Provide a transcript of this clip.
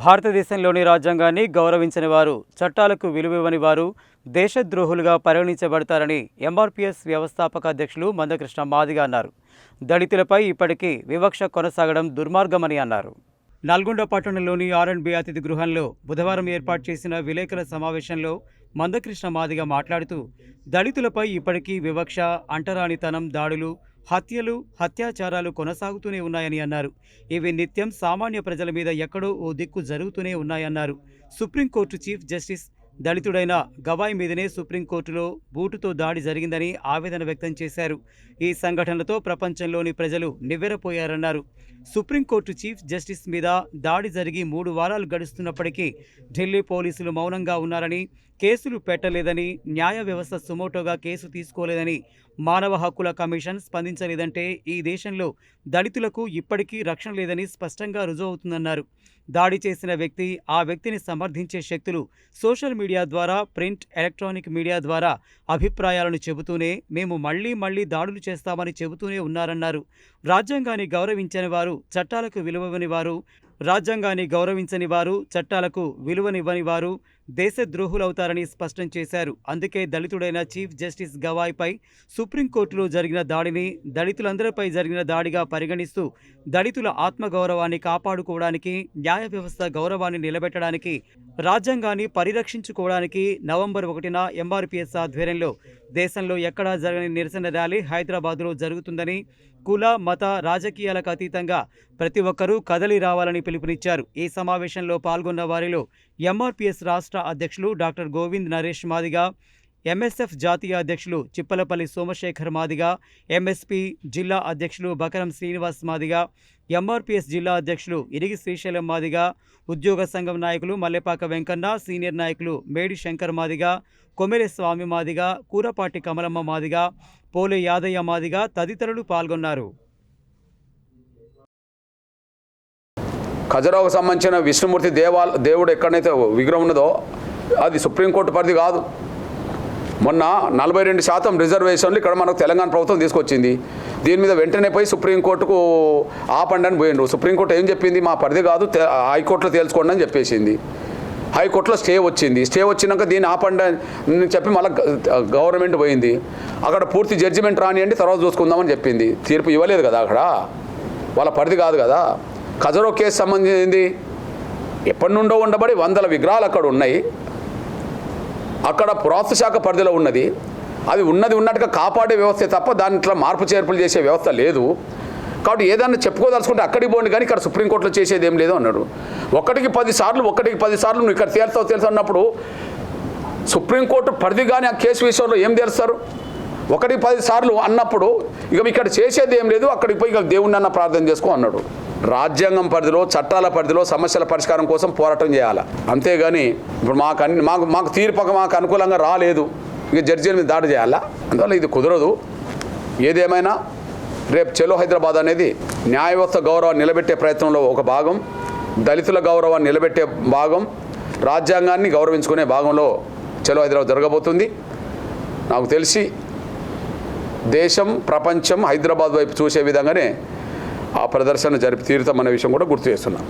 భారతదేశంలోని రాజ్యాంగాన్ని గౌరవించని వారు చట్టాలకు విలువివ్వని వారు దేశద్రోహులుగా పరిగణించబడతారని ఎంఆర్పిఎస్ వ్యవస్థాపక అధ్యక్షులు మందకృష్ణ మాదిగ అన్నారు. దళితులపై ఇప్పటికీ వివక్ష కొనసాగడం దుర్మార్గమని అన్నారు. నల్గొండ పట్టణంలోని ఆర్ఎండ్బి అతిథి గృహంలో బుధవారం ఏర్పాటు చేసిన విలేకరుల సమావేశంలో మందకృష్ణ మాదిగ మాట్లాడుతూ దళితులపై ఇప్పటికీ వివక్ష అంటరానితనం దాడులు హత్యలు హత్యాచారాలు కొనసాగుతూనే ఉన్నాయని అన్నారు. ఇవి నిత్యం సామాన్య ప్రజల మీద ఎక్కడో ఓ దిక్కు జరుగుతూనే ఉన్నాయన్నారు. సుప్రీంకోర్టు చీఫ్ జస్టిస్ దళితుడైన గవాయ్ మీదనే సుప్రీంకోర్టులో బూటుతో దాడి జరిగిందని ఆవేదన వ్యక్తం చేశారు. ఈ సంఘటనతో ప్రపంచంలోని ప్రజలు నివ్వెరపోయారన్నారు. సుప్రీంకోర్టు చీఫ్ జస్టిస్ మీద దాడి జరిగి మూడు వారాలు గడుస్తున్నప్పటికీ ఢిల్లీ పోలీసులు మౌనంగా ఉన్నారని కేసులు పెట్టలేదని న్యాయ వ్యవస్థ సుమోటోగా కేసు తీసుకోలేదని మానవ హక్కుల కమిషన్ స్పందించలేదంటే ఈ దేశంలో దళితులకు ఇప్పటికీ రక్షణ లేదని స్పష్టంగా రుజువవుతుందన్నారు. దాడి చేసిన వ్యక్తి ఆ వ్యక్తిని సమర్థించే శక్తులు సోషల్ మీడియా ద్వారా ప్రింట్ ఎలక్ట్రానిక్ మీడియా ద్వారా అభిప్రాయాలను చెబుతూనే మేము మళ్ళీ మళ్ళీ దాడులు చేస్తామని చెబుతూనే ఉన్నారన్నారు. రాజ్యాంగాన్ని గౌరవించని వారు చట్టాలకు విలువని వారు రాజ్యాంగాన్ని గౌరవించని వారు చట్టాలకు విలువనివ్వని వారు దేశద్రోహులవుతారని స్పష్టం చేశారు. అందుకే దళితుడైన చీఫ్ జస్టిస్ గవాయ్పై సుప్రీంకోర్టులో జరిగిన దాడిని దళితులందరిపై జరిగిన దాడిగా పరిగణిస్తూ దళితుల ఆత్మగౌరవాన్ని కాపాడుకోవడానికి న్యాయ వ్యవస్థ గౌరవాన్ని నిలబెట్టడానికి రాజ్యాంగాన్ని పరిరక్షించుకోవడానికి నవంబర్ ఒకటిన ఎంఆర్పిఎస్ ఆధ్వర్యంలో దేశంలో ఎక్కడా జరగని నిరసన ర్యాలీ హైదరాబాద్లో జరుగుతుందని కుల మత రాజకీయాలకు అతీతంగా ప్రతి ఒక్కరూ కదలి రావాలని పిలుపునిచ్చారు. ఈ సమావేశంలో పాల్గొన్న వారిలో ఎంఆర్పిఎస్ రాష్ట్ర అధ్యక్షులు డాక్టర్ గోవింద్ నరేష్ మాదిగా ఎంఎస్ఎఫ్ జాతీయ అధ్యక్షులు చిప్పలపల్లి సోమశేఖర్ మాదిగా ఎంఎస్పి జిల్లా అధ్యక్షులు బకరం శ్రీనివాస్ మాదిగా ఎంఆర్పిఎస్ జిల్లా అధ్యక్షులు ఇరిగి శ్రీశైలం మాదిగా ఉద్యోగ సంఘం నాయకులు మల్లెపాక వెంకన్న సీనియర్ నాయకులు మేడి శంకర్ మాదిగా కొమెరె స్వామి మాదిగా కూరపాటి కమలమ్మ మాదిగా పోలే యాదయ్య మాదిగా తదితరులు పాల్గొన్నారు. ఖజరావుకు సంబంధించిన విష్ణుమూర్తి దేవాల దేవుడు ఎక్కడైతే విగ్రహం ఉన్నదో అది సుప్రీంకోర్టు పరిధి కాదు. మొన్న నలభై రెండు శాతం రిజర్వేషన్లు ఇక్కడ మనకు తెలంగాణ ప్రభుత్వం తీసుకొచ్చింది. దీని మీద వెంటనే పోయి సుప్రీంకోర్టుకు ఆపండి అని పోయిండ్రు. సుప్రీంకోర్టు ఏం చెప్పింది? మా పరిధి కాదు హైకోర్టులో తేల్చుకోండి అని చెప్పేసింది. హైకోర్టులో స్టే వచ్చింది. స్టే వచ్చినాక దీన్ని ఆపండి అని చెప్పి మళ్ళీ గవర్నమెంట్ పోయింది. అక్కడ పూర్తి జడ్జిమెంట్ రానియండి తర్వాత చూసుకుందామని చెప్పింది. తీర్పు ఇవ్వలేదు కదా అక్కడ. వాళ్ళ పరిధి కాదు కదా. ఖజరో కేసు సంబంధించింది ఎప్పటి నుండో ఉండబడి వందల విగ్రహాలు అక్కడ ఉన్నాయి. అక్కడ పురాతన శాఖ పరిధిలో ఉన్నది. అది ఉన్నది ఉన్నట్టుగా కాపాడే వ్యవస్థ తప్ప దాంట్లో మార్పు చేర్పులు చేసే వ్యవస్థ లేదు. కాబట్టి ఏదన్నా చెప్పుకోదలుచుకుంటే అక్కడికి పోండి కానీ ఇక్కడ సుప్రీంకోర్టులో చేసేది ఏం లేదు అన్నాడు. ఒకటికి పది సార్లు ఒకటికి పది సార్లు నువ్వు ఇక్కడ తేల్తావు తెలుసు అన్నప్పుడు సుప్రీంకోర్టు పరిధి కానీ ఆ కేసు విషయంలో ఏం తెలుస్తారు? ఒకటికి పది సార్లు అన్నప్పుడు ఇక ఇక్కడ చేసేది ఏం లేదు అక్కడికి పోయి ఇక దేవుణ్ణి అన్న ప్రార్థన చేసుకో అన్నాడు. రాజ్యాంగం పరిధిలో చట్టాల పరిధిలో సమస్యల పరిష్కారం కోసం పోరాటం చేయాలి? అంతేగాని ఇప్పుడు మాకు అన్ని మాకు మాకు తీర్పక మాకు అనుకూలంగా రాలేదు. ఇక జడ్జీల మీద దాడి చేయాలా? అందువల్ల ఇది కుదరదు. ఏదేమైనా రేపు చెలో హైదరాబాద్ అనేది న్యాయ వ్యవస్థ గౌరవాన్ని నిలబెట్టే ప్రయత్నంలో ఒక భాగం దళితుల గౌరవాన్ని నిలబెట్టే భాగం రాజ్యాంగాన్ని గౌరవించుకునే భాగంలో చెలో హైదరాబాద్ జరగబోతుంది. నాకు తెలిసి దేశం ప్రపంచం హైదరాబాద్ వైపు చూసే విధంగానే ఆ ప్రదర్శన జరిపి తీరుతామనే విషయం కూడా గుర్తు చేస్తున్నాం.